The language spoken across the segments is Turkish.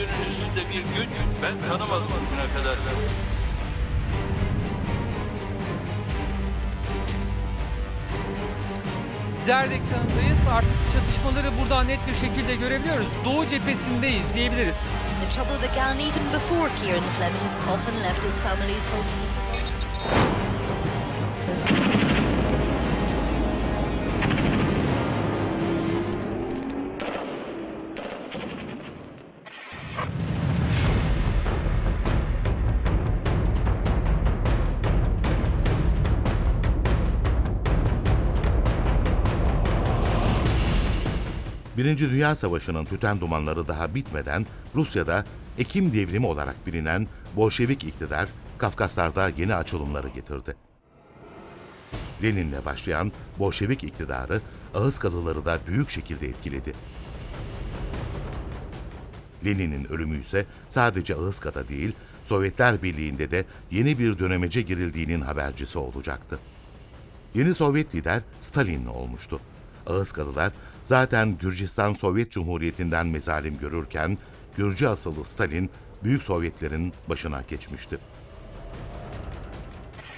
gücünün üstünde bir güç ben tanımadım bugüne kadar. Zerdek Dağı'ndayız. Artık çatışmaları buradan net bir şekilde görebiliyoruz. Doğu cephesindeyiz diyebiliriz. The trouble began even before Kieran Clemens' coffin left his family's home. Birinci Dünya Savaşı'nın tüten dumanları daha bitmeden Rusya'da Ekim Devrimi olarak bilinen Bolşevik iktidar Kafkaslar'da yeni açılımları getirdi. Lenin'le başlayan Bolşevik iktidarı Ağızkalıları da büyük şekilde etkiledi. Lenin'in ölümü ise sadece Ağızka'da değil, Sovyetler Birliği'nde de yeni bir dönemece girildiğinin habercisi olacaktı. Yeni Sovyet lider Stalin olmuştu. Ağızkalılar zaten Gürcistan Sovyet Cumhuriyeti'nden mezalim görürken Gürcü asıllı Stalin Büyük Sovyetlerin başına geçmişti.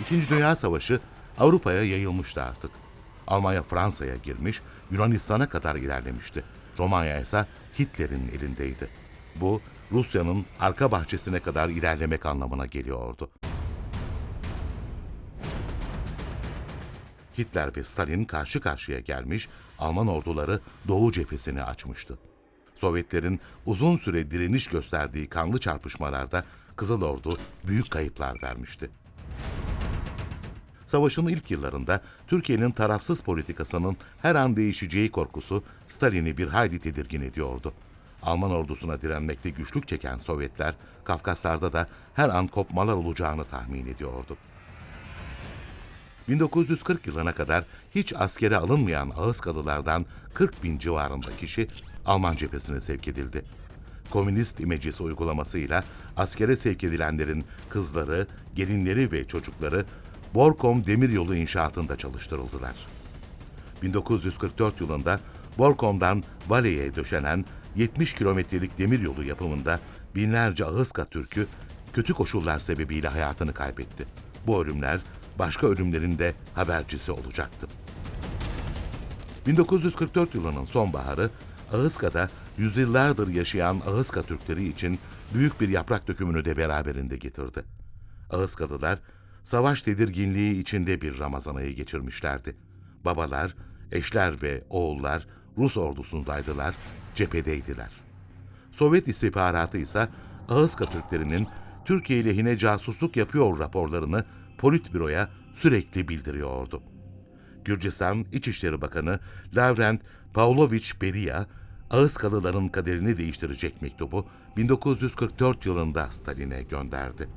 İkinci Dünya Savaşı Avrupa'ya yayılmıştı artık. Almanya Fransa'ya girmiş, Yunanistan'a kadar ilerlemişti. Romanya ise Hitler'in elindeydi. Bu Rusya'nın arka bahçesine kadar ilerlemek anlamına geliyordu. Hitler ve Stalin karşı karşıya gelmiş, Alman orduları Doğu cephesini açmıştı. Sovyetlerin uzun süre direniş gösterdiği kanlı çarpışmalarda Kızıl Ordu büyük kayıplar vermişti. Savaşın ilk yıllarında Türkiye'nin tarafsız politikasının her an değişeceği korkusu Stalin'i bir hayli tedirgin ediyordu. Alman ordusuna direnmekte güçlük çeken Sovyetler, Kafkaslar'da da her an kopmalar olacağını tahmin ediyordu. 1940 yılına kadar hiç askere alınmayan Ağızkalılardan 40 bin civarında kişi Alman cephesine sevk edildi. Komünist imecesi uygulamasıyla askere sevk edilenlerin kızları, gelinleri ve çocukları Borkom demiryolu inşaatında çalıştırıldılar. 1944 yılında Borkom'dan Vale'ye döşenen 70 kilometrelik demiryolu yapımında binlerce Ağızka Türk'ü kötü koşullar sebebiyle hayatını kaybetti. Bu ölümler başka ölümlerin de habercisi olacaktı. 1944 yılının sonbaharı Ağızka'da yüzyıllardır yaşayan Ağızka Türkleri için büyük bir yaprak dökümünü de beraberinde getirdi. Ağızkalılar savaş tedirginliği içinde bir Ramazan ayı geçirmişlerdi. Babalar, eşler ve oğullar Rus ordusundaydılar, cephedeydiler. Sovyet istihbaratı ise Ağızka Türklerinin Türkiye lehine casusluk yapıyor raporlarını Politbüro'ya sürekli bildiriyordu. Gürcistan İçişleri Bakanı Lavrent Pavlovich Beria, Ağızkalıların kaderini değiştirecek mektubu 1944 yılında Stalin'e gönderdi.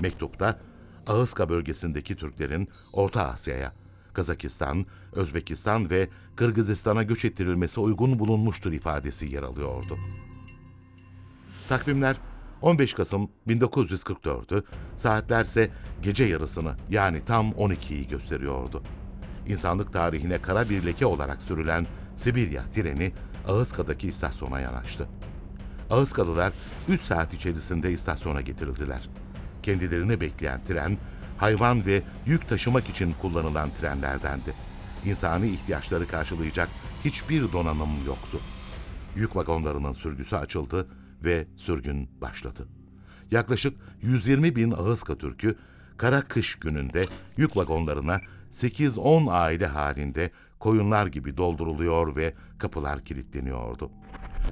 Mektupta Ağızka bölgesindeki Türklerin Orta Asya'ya, Kazakistan, Özbekistan ve Kırgızistan'a göç ettirilmesi uygun bulunmuştur ifadesi yer alıyordu. Takvimler 15 Kasım 1944'ü, saatlerse gece yarısını yani tam 12'yi gösteriyordu. İnsanlık tarihine kara bir leke olarak sürülen Sibirya treni Ağızka'daki istasyona yanaştı. Ağızkalılar 3 saat içerisinde istasyona getirildiler. Kendilerini bekleyen tren, hayvan ve yük taşımak için kullanılan trenlerdendi. İnsani ihtiyaçları karşılayacak hiçbir donanım yoktu. Yük vagonlarının sürgüsü açıldı ve sürgün başladı. Yaklaşık 120 bin Ağızka Türk'ü kara kış gününde yük vagonlarına 8-10 aile halinde koyunlar gibi dolduruluyor ve kapılar kilitleniyordu.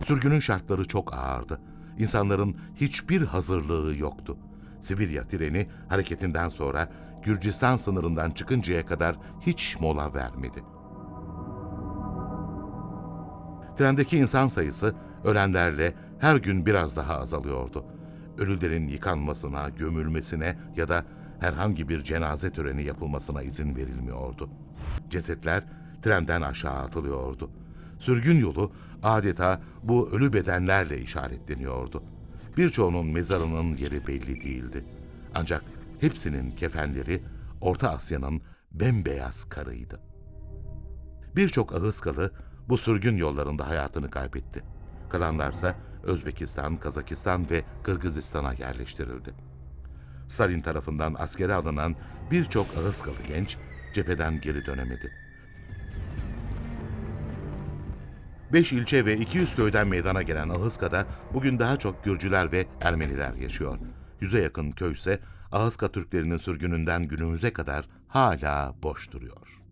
Sürgünün şartları çok ağırdı. İnsanların hiçbir hazırlığı yoktu. Sibirya treni hareketinden sonra Gürcistan sınırından çıkıncaya kadar hiç mola vermedi. Trendeki insan sayısı ölenlerle her gün biraz daha azalıyordu. Ölülerin yıkanmasına, gömülmesine ya da herhangi bir cenaze töreni yapılmasına izin verilmiyordu. Cesetler trenden aşağı atılıyordu. Sürgün yolu adeta bu ölü bedenlerle işaretleniyordu. Birçoğunun mezarının yeri belli değildi. Ancak hepsinin kefenleri Orta Asya'nın bembeyaz karıydı. Birçok Ağızkalı bu sürgün yollarında hayatını kaybetti. Kalanlarsa Özbekistan, Kazakistan ve Kırgızistan'a yerleştirildi. Stalin tarafından askere alınan birçok Ağızkalı genç cepheden geri dönemedi. 5 ilçe ve 200 köyden meydana gelen Ahıska'da bugün daha çok Gürcüler ve Ermeniler yaşıyor. Yüze yakın köy ise Ahıska Türklerinin sürgününden günümüze kadar hala boş duruyor.